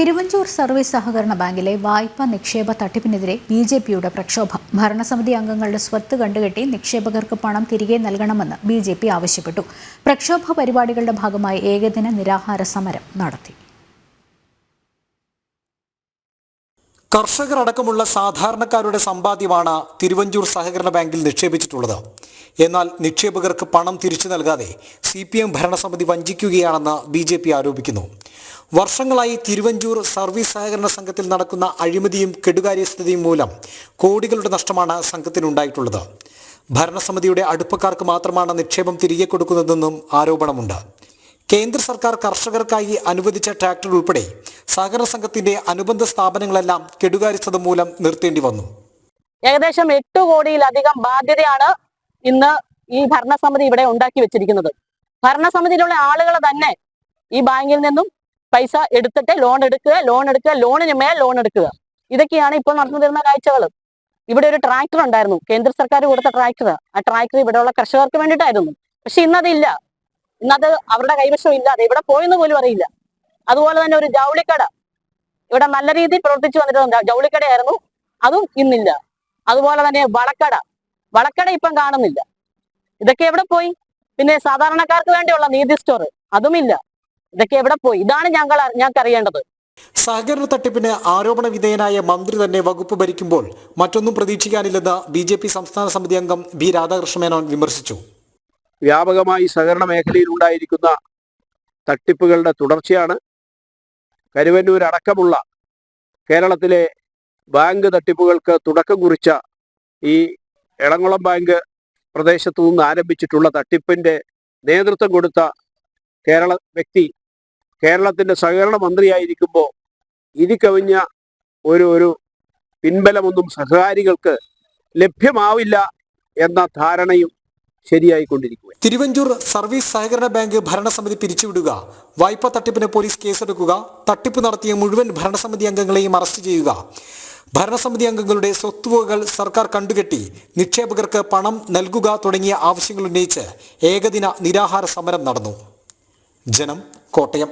Thiruvanchoor service സഹകരണ ബാങ്കിലെ വായ്പ നിക്ഷേപ തട്ടിപ്പിനെതിരെ ബി ജെ പിയുടെ പ്രക്ഷോഭം. ഭരണസമിതി അംഗങ്ങളുടെ സ്വത്ത് കണ്ടുകെട്ടി നിക്ഷേപകർക്ക് പണം തിരികെ നൽകണമെന്ന് ബി ജെ പി ആവശ്യപ്പെട്ടു. പ്രക്ഷോഭ പരിപാടികളുടെ ഭാഗമായി ഏകദിന നിരാഹാര സമരം നടത്തി. കർഷകർ അടക്കമുള്ള സാധാരണക്കാരുടെ സമ്പാദ്യമാണ് തിരുവഞ്ചൂർ സഹകരണ ബാങ്കിൽ നിക്ഷേപിച്ചിട്ടുള്ളത്. എന്നാൽ നിക്ഷേപകർക്ക് പണം തിരിച്ചു നൽകാതെ സി പി എം ഭരണസമിതി വഞ്ചിക്കുകയാണെന്ന് ബി ജെ പി ആരോപിക്കുന്നു. വർഷങ്ങളായി തിരുവഞ്ചൂർ സർവീസ് സഹകരണ സംഘത്തിൽ നടക്കുന്ന അഴിമതിയും കെടുകാര്യസ്ഥതയും മൂലം കോടികളുടെ നഷ്ടമാണ് സംഘത്തിനുണ്ടായിട്ടുള്ളത്. ഭരണസമിതിയുടെ അടുപ്പക്കാർക്ക് മാത്രമാണ് നിക്ഷേപം തിരികെ കൊടുക്കുന്നതെന്നും ആരോപണമുണ്ട്. കേന്ദ്ര സർക്കാർ കർഷകർക്കായി അനുവദിച്ച ട്രാക്ടർ ഉൾപ്പെടെ സഹകരണ സംഘത്തിന്റെ അനുബന്ധ സ്ഥാപനങ്ങളെല്ലാം കെടുകാരിച്ചത് മൂലം നിർത്തേണ്ടി വന്നു. ഏകദേശം എട്ട് കോടിയിലധികം ബാധ്യതയാണ് ഇന്ന് ഈ ഭരണസമിതി ഇവിടെ ഉണ്ടാക്കി വെച്ചിരിക്കുന്നത്. ഭരണസമിതിയിലുള്ള ആളുകൾ തന്നെ ഈ ബാങ്കിൽ നിന്നും പൈസ എടുത്തിട്ട് ലോൺ എടുക്കുക ലോൺ എടുക്കുക ലോണിന് മേൽ ലോൺ എടുക്കുക. ഇതൊക്കെയാണ് ഇപ്പോൾ നടന്നു തരുന്ന കാഴ്ചകൾ. ഇവിടെ ഒരു ട്രാക്ടർ ഉണ്ടായിരുന്നു. കേന്ദ്ര സർക്കാർ കൊടുത്ത ട്രാക്ടർ ആ ട്രാക്ടർ ഇവിടെയുള്ള കർഷകർക്ക് വേണ്ടിയിട്ടായിരുന്നു. പക്ഷെ ഇന്നതില്ല. ഇന്നത് അവരുടെ കൈവശം ഇല്ലാതെ ഇവിടെ പോയെന്ന് പോലും അറിയില്ല. അതുപോലെ തന്നെ ഒരു ജൗളിക്കട ഇവിടെ നല്ല രീതിയിൽ പ്രവർത്തിച്ചു വന്നിട്ടുണ്ട് ജൗളിക്കടയായിരുന്നു. അതും ഇന്നില്ല. അതുപോലെ തന്നെ വളക്കട. വളക്കട ഇപ്പം കാണുന്നില്ല. ഇതൊക്കെ എവിടെ പോയി? പിന്നെ സാധാരണക്കാർക്ക് വേണ്ടിയുള്ള നീതി സ്റ്റോർ അതുമില്ല ഇതൊക്കെ എവിടെ പോയി? ഇതാണ് ഞങ്ങൾ ഞങ്ങൾക്ക് അറിയേണ്ടത്. സഹകരണ തട്ടിപ്പിന് ആരോപണ വിധേയനായ മന്ത്രി തന്നെ വകുപ്പ് ഭരിക്കുമ്പോൾ മറ്റൊന്നും പ്രതീക്ഷിക്കാനില്ലെന്ന് ബി സംസ്ഥാന സമിതി അംഗം ബി രാധാകൃഷ്ണ മേനോൻ വിമർശിച്ചു. വ്യാപകമായി സഹകരണ മേഖലയിൽ ഉണ്ടായിരിക്കുന്ന തട്ടിപ്പുകളുടെ തുടർച്ചയാണ്. കരുവന്നൂർ അടക്കമുള്ള കേരളത്തിലെ ബാങ്ക് തട്ടിപ്പുകൾക്ക് തുടക്കം കുറിച്ച ഈ എളങ്കുളം ബാങ്ക് പ്രദേശത്തു നിന്ന് ആരംഭിച്ചിട്ടുള്ള തട്ടിപ്പിന്റെ നേതൃത്വം കൊടുത്ത കേരള വ്യക്തി കേരളത്തിന്റെ സഹകരണ മന്ത്രിയായിരിക്കുമ്പോൾ ഇനി കവിഞ്ഞ ഒരു ഒരു പിൻബലമൊന്നും സഹകാരികൾക്ക് ലഭ്യമാവില്ല എന്ന ധാരണയും ശരിയായിക്കൊണ്ടിരിക്കുക തിരുവഞ്ചൂർ സർവീസ് സഹകരണ ബാങ്ക് ഭരണസമിതി പിരിച്ചുവിടുക. വായ്പാ തട്ടിപ്പിന് പോലീസ് കേസെടുക്കുക. തട്ടിപ്പ് നടത്തിയ മുഴുവൻ ഭരണസമിതി അംഗങ്ങളെയും അറസ്റ്റ് ചെയ്യുക. ഭരണസമിതി അംഗങ്ങളുടെ സ്വത്തുവകകൾ സർക്കാർ കണ്ടുകെട്ടി നിക്ഷേപകർക്ക് പണം നൽകുക തുടങ്ങിയ ആവശ്യങ്ങൾ ഉന്നയിച്ച് ഏകദിന നിരാഹാര സമരം നടന്നു. ജനം കോട്ടയം.